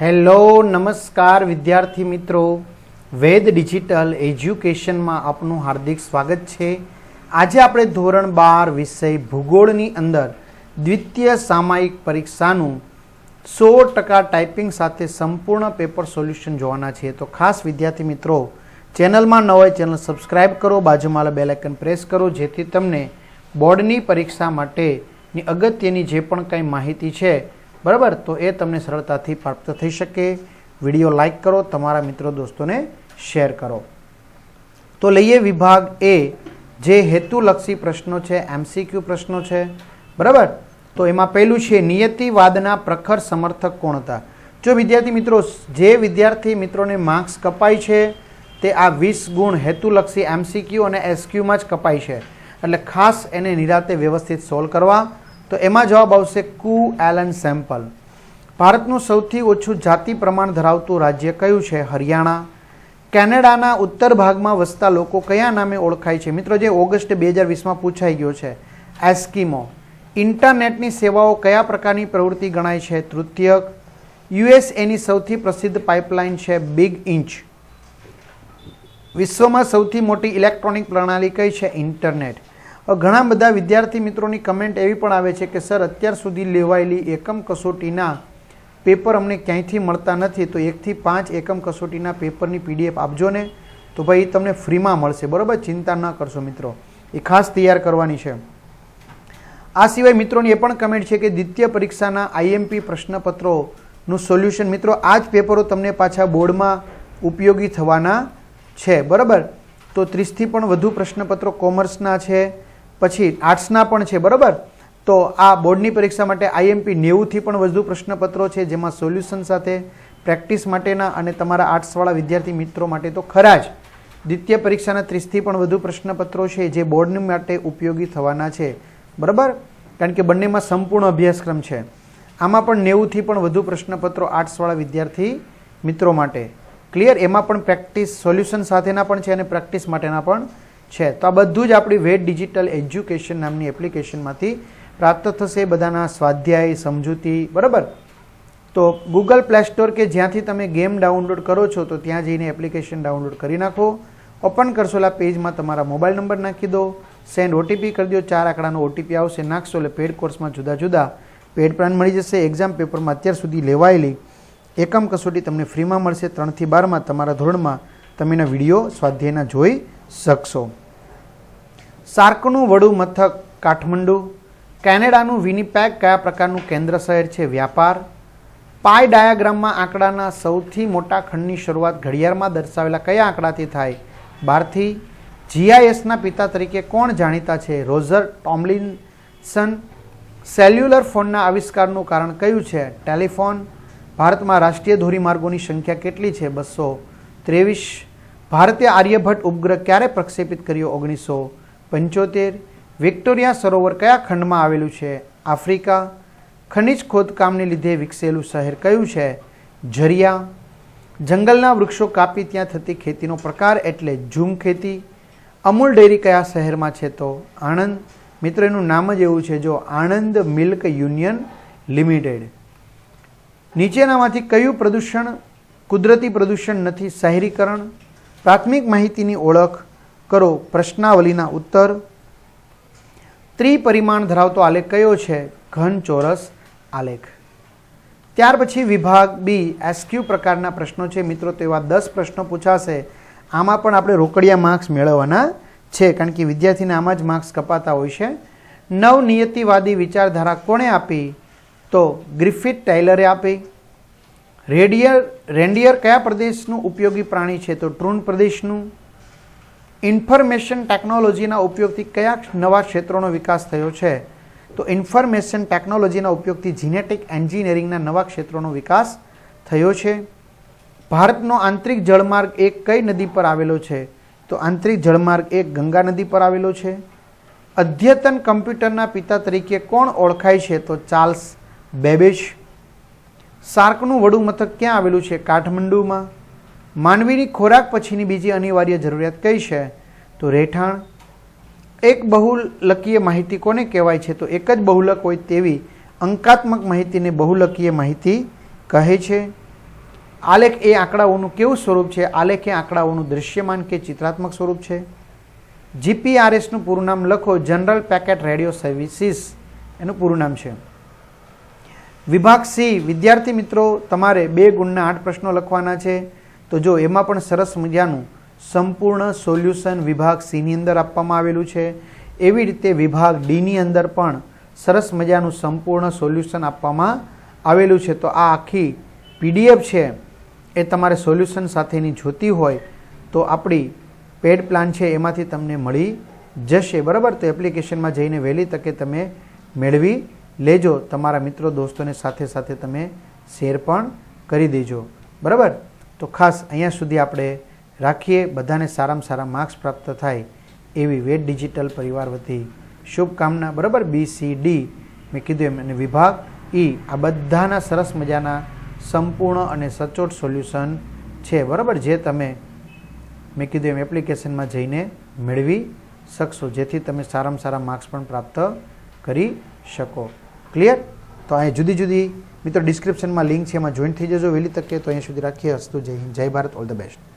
Hello, નમસ્કાર વિદ્યાર્થી મિત્રો. વેદ ડિજિટલ એજ્યુકેશનમાં આપનું હાર્દિક સ્વાગત છે. આજે આપણે ધોરણ બાર વિષય ભૂગોળની અંદર દ્વિતીય સામાયિક પરીક્ષાનું સો ટકા ટાઈપિંગ સાથે સંપૂર્ણ પેપર સોલ્યુશન જોવાના છીએ. તો ખાસ વિદ્યાર્થી મિત્રો, ચેનલમાં ન હોય ચેનલ સબસ્ક્રાઈબ કરો, બાજુમાં બેલ આઇકન પ્રેસ કરો, જેથી તમને બોર્ડની પરીક્ષા માટેની અગત્યની જે પણ કંઈ માહિતી છે બરાબર? તો એ તમને સરળતાથી પ્રાપ્ત થઈ શકે. વીડિયો લાઈક કરો, તમારા મિત્રો દોસ્તોને શેર કરો. તો લઈએ વિભાગ એ, જે હેતુલક્ષી પ્રશ્નો છે, એમસીક્યુ પ્રશ્નો છે. બરાબર? તો એમાં પહેલું છે, નિયતિવાદના પ્રખર સમર્થક કોણ હતા? જો વિદ્યાર્થી મિત્રો, જે વિદ્યાર્થી મિત્રોને માર્ક્સ કપાય છે, તે આ વીસ ગુણ હેતુલક્ષી એમસીક્યુ અને એસક્યુમાં જ કપાય છે. એટલે ખાસ એને નિરાતે વ્યવસ્થિત સોલ્વ કરવા. તો એમાં જવાબ આવશે કુ એલન સેમ્પલ. ભારતનું સૌથી ઓછું જાતિ પ્રમાણ ધરાવતું રાજ્ય કયું છે? હરિયાણા. કેનેડાના ઉત્તર ભાગમાં વસતા લોકો કયા નામે ઓળખાય છે? મિત્રો, જે ઓગસ્ટ બે હજાર વીસમાં પૂછાઈ ગયો છે, એસ્કીમો. ઇન્ટરનેટની સેવાઓ કયા પ્રકારની પ્રવૃત્તિ ગણાય છે? તૃતીયક યુએસએની સૌથી પ્રસિદ્ધ પાઇપલાઇન છે, બિગ ઇંચ. વિશ્વમાં સૌથી મોટી ઇલેક્ટ્રોનિક પ્રણાલી કઈ છે? ઇન્ટરનેટ. ઘણા બધા વિદ્યાર્થી મિત્રોની કમેન્ટ એવી પણ આવે છે કે, સર, અત્યાર સુધી લેવાયેલી એકમ કસોટીના પેપર અમને ક્યાંયથી મળતા નથી? તો એકથી પાંચ એકમ કસોટીના પેપરની પીડીએફ આપજો ને, તો ભાઈ તમને ફ્રીમાં મળશે. બરાબર? ચિંતા ન કરશો મિત્રો. એ ખાસ તૈયાર કરવાની છે. આ સિવાય મિત્રોની એ પણ કમેન્ટ છે કે, દ્વિતીય પરીક્ષાના આઈએમપી પ્રશ્નપત્રોનું સોલ્યુશન મિત્રો, આ જ પેપરો તમને પાછા બોર્ડમાં ઉપયોગી થવાના છે. બરાબર? તો ત્રીસથી પણ વધુ પ્રશ્નપત્રો કોમર્સના છે. પછી આર્ટ્સના પણ છે, બરાબર? તો આ બોર્ડની પરીક્ષા માટે આઈએમપી નેવુંથી પણ વધુ પ્રશ્નપત્રો છે, જેમાં સોલ્યુશન સાથે પ્રેક્ટિસ માટેના અને તમારા આર્ટ્સવાળા વિદ્યાર્થી મિત્રો માટે તો ખરા જ. દ્વિતીય પરીક્ષાના ત્રીસથી પણ વધુ પ્રશ્નપત્રો છે, જે બોર્ડની માટે ઉપયોગી થવાના છે. બરાબર? કારણ કે બંનેમાં સંપૂર્ણ અભ્યાસક્રમ છે. આમાં પણ નેવુંથી પણ વધુ પ્રશ્નપત્રો આર્ટ્સવાળા વિદ્યાર્થી મિત્રો માટે. ક્લિયર? એમાં પણ પ્રેક્ટિસ સોલ્યુશન સાથેના પણ છે અને પ્રેક્ટિસ માટેના પણ છે. તો આ બધું જ આપણી વેટ ડિજિટલ એજ્યુકેશન નામની એપ્લિકેશનમાંથી પ્રાપ્ત થશે. બધાના સ્વાધ્યાય, સમજૂતી, બરાબર? તો ગૂગલ પ્લે સ્ટોર કે જ્યાંથી તમે ગેમ ડાઉનલોડ કરો છો, તો ત્યાં જઈને એપ્લિકેશન ડાઉનલોડ કરી નાખો. ઓપન કરશો એટલે પેજમાં તમારા મોબાઈલ નંબર નાખી દો. સેન્ડ ઓટીપી કરી દો. ચાર આંકડાનો ઓટીપી આવશે. નાખશો એટલે પેડ કોર્સમાં જુદા જુદા પેડ પ્લાન મળી જશે. એક્ઝામ પેપરમાં અત્યાર સુધી લેવાયેલી એકમ કસોટી તમને ફ્રીમાં મળશે. ત્રણથી બારમાં તમારા ધોરણમાં તમે એના વીડિયો સ્વાધ્યાયના જોઈ શકશો. સાર્કનું વડું મથક કાઠમંડુ. કેનેડાનું વિનીપેક કયા પ્રકારનું કેન્દ્ર શહેર છે? વ્યાપાર. પાય ડાયાગ્રામમાં આંકડાના સૌથી મોટા ખંડની શરૂઆત ઘડિયાળમાં દર્શાવેલા કયા આંકડાથી થાય? બારથી. જીઆઈએસના પિતા તરીકે કોણ જાણીતા છે? રોઝર ટોમલિન્સન સેલ્યુલર ફોનના આવિષ્કારનું કારણ કયું છે? ટેલિફોન. ભારતમાં રાષ્ટ્રીય ધોરીમાર્ગોની સંખ્યા કેટલી છે? બસો ત્રેવીસ. ભારતીય આર્યભટ્ટ ઉપગ્રહ ક્યારે પ્રક્ષેપિત કર્યો? ઓગણીસો પંચોતેર. વિક્ટોરિયા સરોવર કયા ખંડમાં આવેલું છે? આફ્રિકા. ખનિજ ખોદકામને લીધે વિકસેલું શહેર કયું છે? ઝરિયા જંગલના વૃક્ષો કાપી ત્યાં થતી ખેતીનો પ્રકાર એટલે ઝૂમ ખેતી. અમૂલ ડેરી કયા શહેરમાં છે તો? આણંદ. મિત્ર, એનું નામ જ એવું છે જો આણંદ મિલ્ક યુનિયન લિમિટેડ. નીચેનામાંથી કયું પ્રદૂષણ? કુદરતી પ્રદૂષણ નથી, શહેરીકરણ. પ્રાથમિક માહિતીની ઓળખ કરો પ્રશ્નાવલીના ઉત્તર. ત્રિપરિમાણ ધરાવતો આલેખ કયો છે? ઘન, ચોરસ, આલેખ. ત્યાર પછી વિભાગ બી એસક્યુ પ્રકારના પ્રશ્નો છે. મિત્રો, તો એવા દસ પ્રશ્નો પૂછાશે. આમાં પણ આપણે રોકડિયા માર્ક્સ મેળવવાના છે, કારણ કે વિદ્યાર્થીને આમાં જ માર્ક્સ કપાતા હોય છે. નવનિયતિવાદી વિચારધારા કોણે આપી? તો ગ્રિફિથ ટાઇલરે આપી. રેડિયર, રેન્ડિયર કયા પ્રદેશનું ઉપયોગી પ્રાણી છે? તો ટ્રૂન પ્રદેશનું. ઇન્ફોર્મેશન ટેકનોલોજીના ઉપયોગથી કયા નવા ક્ષેત્રોનો વિકાસ થયો છે? તો ઇન્ફોર્મેશન ટેકનોલોજીના ઉપયોગથી જીનેટિક એન્જિનિયરિંગના નવા ક્ષેત્રોનો વિકાસ થયો છે. ભારતનો આંતરિક જળમાર્ગ એક કઈ નદી પર આવેલો છે? તો આંતરિક જળમાર્ગ એક ગંગા નદી પર આવેલો છે. અદ્યતન કમ્પ્યુટરના પિતા તરીકે કોણ ઓળખાય છે? તો ચાર્લ્સ બેબેજ. સાર્કનું વડું મથક ક્યાં આવેલું છે? કાઠમંડુમાં? માનવીની ખોરાક પછીની બીજી અનિવાર્ય જરૂરિયાત કઈ છે? તો રહેઠાણ. એક બહુલકીય માહિતી કોને કહેવાય છે? તો એક જ બહુલક હોય તેવી અંકાત્મક માહિતીને બહુલકીય માહિતી કહે છે. આલેખ એ આંકડાઓનું કેવું સ્વરૂપ છે? આલેખ એ આંકડાઓનું દૃશ્યમાન કે ચિત્રાત્મક સ્વરૂપ છે? જીપીઆરએસનું પૂરું નામ લખો. General packet radio services. એનું પૂરું નામ છે. વિભાગ સી, વિદ્યાર્થી મિત્રો, તમારે બે ગુણના આઠ પ્રશ્નો લખવાના છે. તો જો એમાં પણ સરસ મજાનું સંપૂર્ણ સોલ્યુશન વિભાગ સીની અંદર આપવામાં આવેલું છે. એવી રીતે વિભાગ ડીની અંદર પણ સરસ મજાનું સંપૂર્ણ સોલ્યુશન આપવામાં આવેલું છે. તો આ આખી પીડીએફ છે, એ તમારે સોલ્યુશન સાથેની જોતી હોય તો આપણી પેડ પ્લાન છે, એમાંથી તમને મળી જશે. બરાબર? તો એપ્લિકેશનમાં જઈને વહેલી તકે તમે મેળવી લેજો, તમારા મિત્રો, દોસ્તોને સાથે સાથે તમે શેર પણ કરી દેજો. બરાબર? તો ખાસ અહીંયા સુધી આપણે રાખીએ. બધાને સારામાં સારા માર્ક્સ પ્રાપ્ત થાય એવી વેટ ડિજિટલ પરિવાર વતી શુભકામના. બરાબર? બી, સી, ડી, મેં કીધું એમ. અને વિભાગ ઈ, આ બધાના સરસ મજાના સંપૂર્ણ અને સચોટ સોલ્યુશન છે. બરાબર? જે તમે મેં કીધું એમ એપ્લિકેશનમાં જઈને મેળવી શકશો. જેથી તમે સારામાં સારા માર્ક્સ પણ પ્રાપ્ત કરી શકો. ક્લિયર તો અહીં જુદી જુદી, મિત્રો ડિસ્ક્રિપ્શનમાં લિંક છે, એમાં જોઈન થઈ જજો, વહેલી તકે તો અહીંયા સુધી રાખીએ. હસ્તુ જય હિન્દ, જય ભારત ઓલ ધ બેસ્ટ